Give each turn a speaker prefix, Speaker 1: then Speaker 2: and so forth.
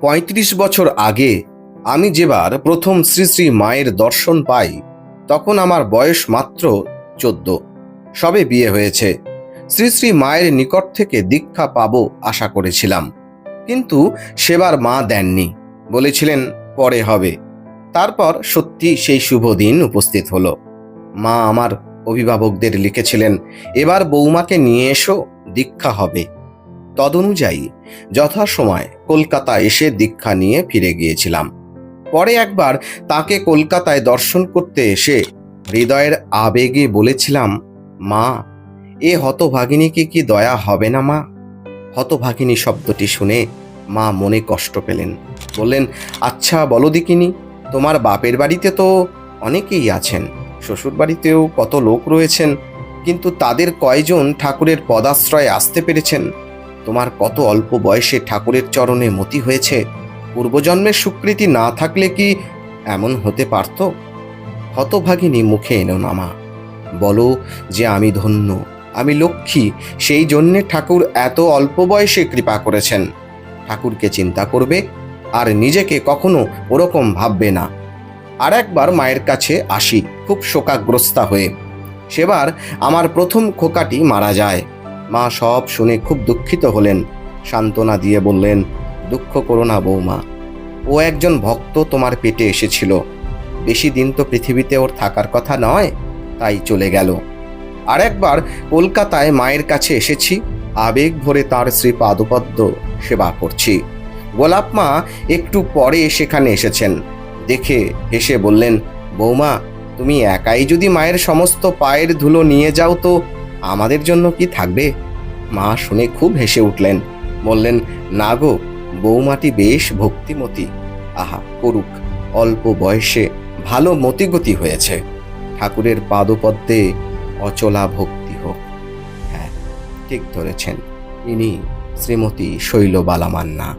Speaker 1: পঁয়ত্রিশ বছর আগে আমি যেবার প্রথম শ্রী শ্রী মায়ের দর্শন পাই, তখন আমার বয়স মাত্র চোদ্দ। সবে বিয়ে হয়েছে। শ্রী শ্রী মায়ের নিকট থেকে দীক্ষা পাব আশা করেছিলাম। কিন্তু সেবার মা দেননি। বলেছিলেন, পরে হবে। তারপর সত্যি সেই শুভ দিন উপস্থিত হলো। মা আমার অভিভাবকদের লিখেছিলেন, এবার বৌমাকে নিয়ে এসো, দীক্ষা হবে। তদনুযায়ী যথাসময় কলকাতা এসে দীক্ষা নিয়ে ফিরে গিয়েছিলাম। পরে একবার তাকে কলকাতায় দর্শন করতে এসে হৃদয়ের আবেগে বলেছিলাম, মা, এ হতভাগিনীকে কি দয়া হবে না মা? হতভাগিনী শব্দটি শুনে মা মনে কষ্ট পেলেন। বললেন আচ্ছা বলো দিকিনি তোমার বাপের বাড়িতে তো অনেকেই আছেন শ্বশুর বাড়িতেও কত লোক রয়েছেন, কিন্তু তাদের কয়জন ঠাকুরের পদাশ্রয়ে আসতে পেরেছেন? তোমার কত অল্প বয়সে ঠাকুরের চরণে মতি হয়েছে? পূর্বজন্মের স্বীকৃতি না থাকলে কি এমন হতে পারত? হতভাগিনী মুখে এনো না মা। বলো যে আমি ধন্য, আমি লক্ষ্মী, সেই জন্যে ঠাকুর এত অল্প বয়সে কৃপা করেছেন। ঠাকুরকে চিন্তা করবে, আর নিজেকে কখনো ওরকম ভাববে না। আর একবার মায়ের কাছে আসি, খুব শোকাগ্রস্তা হয়ে। সেবার আমার প্রথম খোকাটি মারা যায়। মা সব শুনে খুব দুঃখিত হলেন। সান্ত্বনা দিয়ে বললেন, দুঃখ করো না বৌমা, ও একজন ভক্ত তোমার পেটে এসেছিল। বেশি দিন তো পৃথিবীতে ওর থাকার কথা নয়, তাই চলে গেল। আর একবার কলকাতায় মায়ের কাছে এসেছি, আবেগ ভরে তার শ্রী পাদপদ্ম সেবা করছি। গোলাপ মা একটু পরে সেখানে এসেছেন। দেখে হেসে বললেন, বৌমা, তুমি একাই যদি মায়ের সমস্ত পায়ের ধুলো নিয়ে যাও তো আমাদের জন্য কি থাকবে? মা শুনে খুব হেসে উঠলেন। বললেন, না গো, বৌমাটি বেশ ভক্তিমতী। আহা, করুক, অল্প বয়সে ভালো মতিগতি হয়েছে। ঠাকুরের পাদপদ্মে অচলা ভক্তি হোক। হ্যাঁ ঠিক ধরেছেন। ইনি শ্রীমতী শৈলবালা মান্না